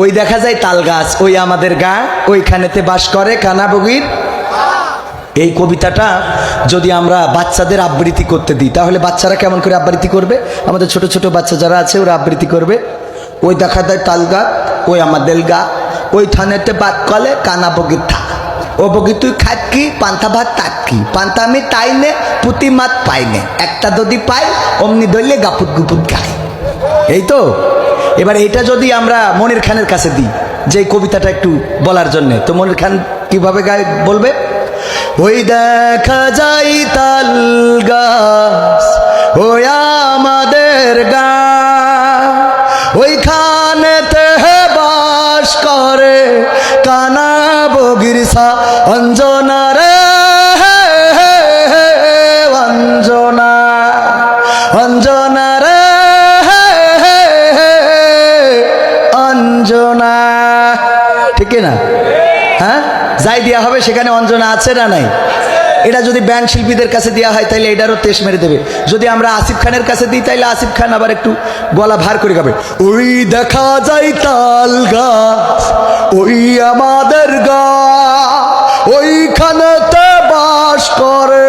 ওই দেখা যায় তাল গাছ, ওই আমাদের গা, ওইখানেতে বাস করে কানা বগির। এই কবিতাটা যদি আমরা বাচ্চাদের আবৃত্তি করতে দিই, তাহলে বাচ্চারা কেমন করে আবৃত্তি করবে? আমাদের ছোট ছোট বাচ্চা যারা আছে, ওরা আবৃত্তি করবে। ওই দেখা যায় তাল গা ওই আমাদের গা ওই থানেতে বাদ কলে কানা বগির থা। ও বগি তুই খাত কি? পান্থা ভাত তাক কি? পান্থা আমি তাই নে, পুঁতি মাত পাই নে। একটা যদি পাই, অমনি ধরলে গাপুত গুপুত গায় এই তো? এবার এটা যদি আমরা মনির খানের কাছে দিই, যে কবিতাটা একটু বলার জন্যে, তো মনির খান কীভাবে গায়ে বলবে? ওই দেখা যাই তাল গাছ, ওই আমাদের গা অঞ্জনা। ঠিক না হ্যাঁ? যাই দেওয়া হবে, সেখানে অঞ্জনা আছে না নাই? এটা যদি ব্যান্ড শিল্পীদের কাছে দেওয়া হয় তাহলে এটারও তেজ মেরে দেবে। যদি আমরা আসিফ খানের কাছে দিই তাহলে আসিফ খান আবার একটু গলা ভার করে গাবে। ওই দেখা যায় তাল গাছ, ওই আমাদের গা, ওইখানেতে বাস করে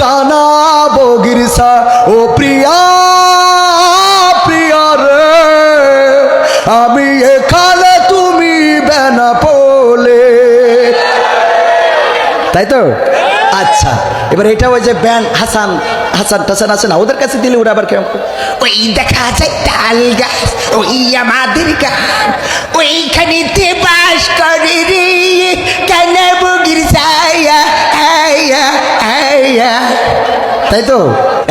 কানা বগিরসা ও প্রিয়া তাই তো? আচ্ছা এবার এটা ওই যে ব্যান হাসান হাসান টাসান আছে না, ওদের কাছে দিলে ওরা আবার কেমন ওই দেখা যায় তাল গাছ, ওই আমাদের গাছ ওইখানে বাস তাই তো?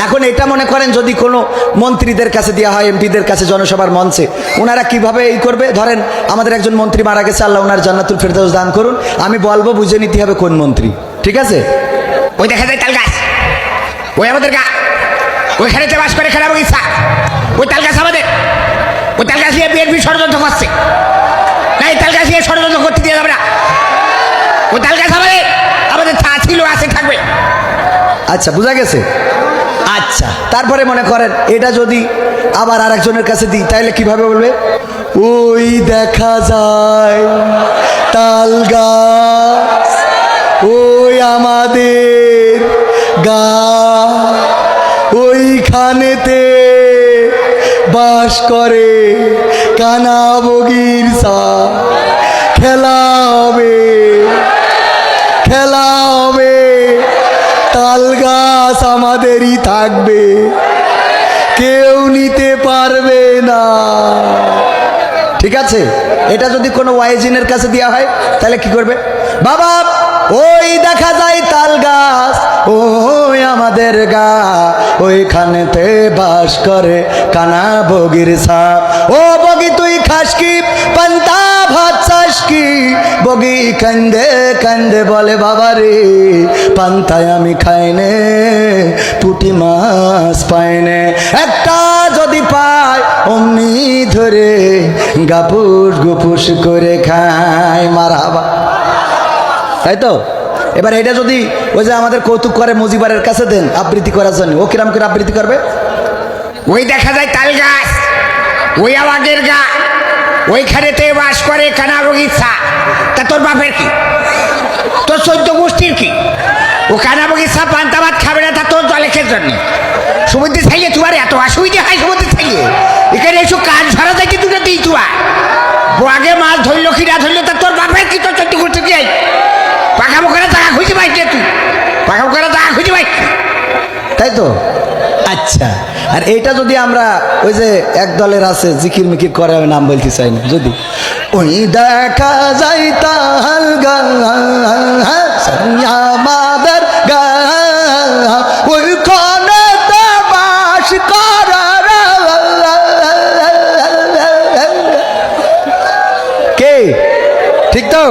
এখন এটা মনে করেন যদি কোনো মন্ত্রীদের কাছে দেওয়া হয়, এমপিদের কাছে, জনসভার মঞ্চে, ওনারা কীভাবে এই করবে? ধরেন আমাদের একজন মন্ত্রী মারা গেছে, আল্লাহ ওনার জান্নাতুল ফেরদৌস দান করুন। আমি বলব, বুঝে নিতে হবে কোন মন্ত্রী। ঠিক আছে? ওই দেখা যায় তাল গাছ ওই আমাদের গা। ওইখানেতে বাস করে খেলা ছা ওই তাল গাছ আমাদের। ওই তাল গাছ নিয়ে বিএনপি ষড়যন্ত্র করছে। না, এই নিয়ে ষড়যন্ত্র করতে দিয়ে যাবে না ওই তাল গাছ আমাদের আমাদের ছা ছিল আছে থাকবে আচ্ছা বোঝা গেছে? আচ্ছা তারপরে মনে করেন এটা যদি আবার আর একজনের কাছে দিই তাহলে কীভাবে বলবে? ওই দেখা যায় তাল ওই আমাদের গা, ওইখানেতে বাস করে কানা বগির সা খেলা হবে খেলা হবে। গাছ আমাদেরই থাকবে। কেউ নিতে পারবে না। ঠিক আছে? এটা যদি কোনো ওয়াইজিনের কাছে দেওয়া হয়, তাহলে কি করবে? বাবা, ওই দেখা যায় তাল গাছ, ওই আমাদের গা। ওইখানেতে বাস করে কানা বগির সাপ। ও বগি, তুই খাস কি? পান্তা, ভাত কি বগি কান্দে কান্দে বলে বাবা রে পান্তায় আমি খাইনে, পুটি মাছ পাইনে। একটা যদি পায়, অমনি ধরে গাপুস গুপুস করে খায় মারাবা তাই তো? এবার এটা যদি ওই যে আমাদের কৌতুক করে মুজিবারের কাছে দেন আবৃত্তি করার জন্য, ও কিরাম করে আবৃত্তি করবে? ওই দেখা যায় তাল গাছ, ওই আমাদের গা ওইখানেতে বাস করে কানা সা তা তোর বাপের কি? তোর চোদ্দ গোষ্ঠীর কি? ও কানা সা পান্তা ভাত খাবে না, তা তোর জলেখের জন্য? সমুদ্রে ছাইয়ে তোমার এত অসুবিধা হয় সমুদ্রে ছাইয়ে? এখানে এসব কাজ ধরা যায় কিন্তু দিই তোমার আগে মাছ ধরলো কি না ধরলো, তা তোর বাপের কি তোর চোদ্দ গোষ্ঠী কি পাখা মুখেরা টাকা খুঁজে পাইছে তুই? পাখা মুখেরা টাকা খুঁজে পাইছে তাই তো? আচ্ছা। আর এইটা যদি আমরা ওই যে এক দলের আছে, জিকির মিকির করে, আমি নাম বলতে চাই না, যদি। ওই দেখা যাই তাহাল আমাদের ওই কে? ঠিক তো?